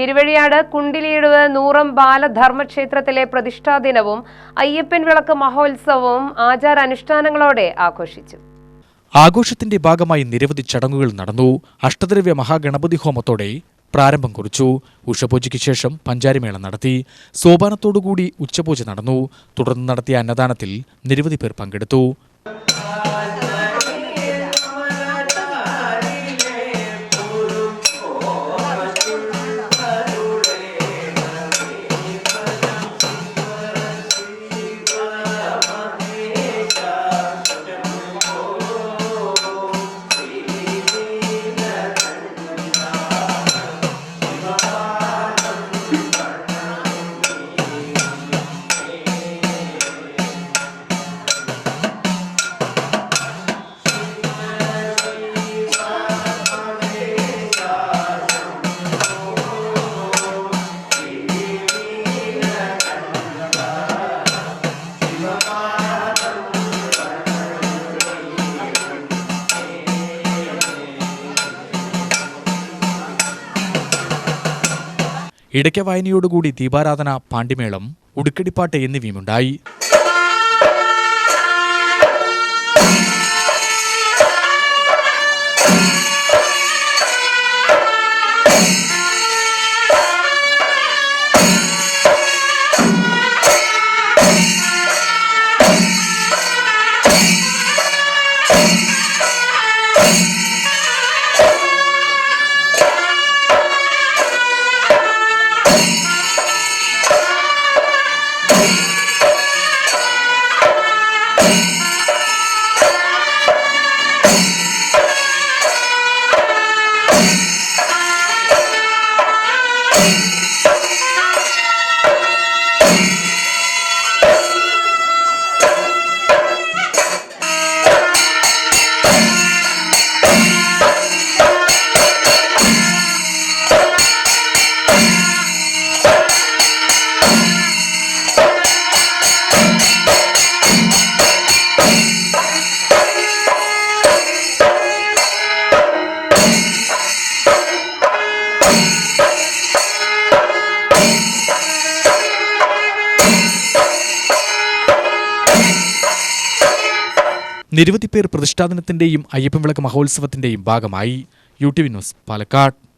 തിരുവഴിയാട് കുണ്ടിലിയിടവ് നൂറം ബാലധർമ്മക്ഷേത്രത്തിലെ പ്രതിഷ്ഠാ ദിനവും അയ്യപ്പൻ വിളക്ക് മഹോത്സവവും ആചാരാനുഷ്ഠാനങ്ങളോടെ ആഘോഷിച്ചു. ആഘോഷത്തിന്റെ ഭാഗമായി നിരവധി ചടങ്ങുകൾ നടന്നു. അഷ്ടദ്രവ്യ മഹാഗണപതി ഹോമത്തോടെ പ്രാരംഭം കുറിച്ചു. ഉഷപൂജയ്ക്ക് ശേഷം പഞ്ചാരിമേള നടത്തി. സോപാനത്തോടുകൂടി ഉച്ചപൂജ നടന്നു. തുടർന്ന് നടത്തിയ അന്നദാനത്തിൽ നിരവധി പേർ പങ്കെടുത്തു. ഇടയ്ക്ക വായനയോടുകൂടി ദീപാരാധന പാണ്ടിമേളം ഉടുക്കടിപ്പാട്ട് എന്നിവയുമുണ്ടായി. നിരവധി പേർ പ്രതിഷ്ഠാദിനത്തിന്റെയും അയ്യപ്പവിളക്ക് മഹോത്സവത്തിന്റെയും ഭാഗമായി. U T V news Palakkad.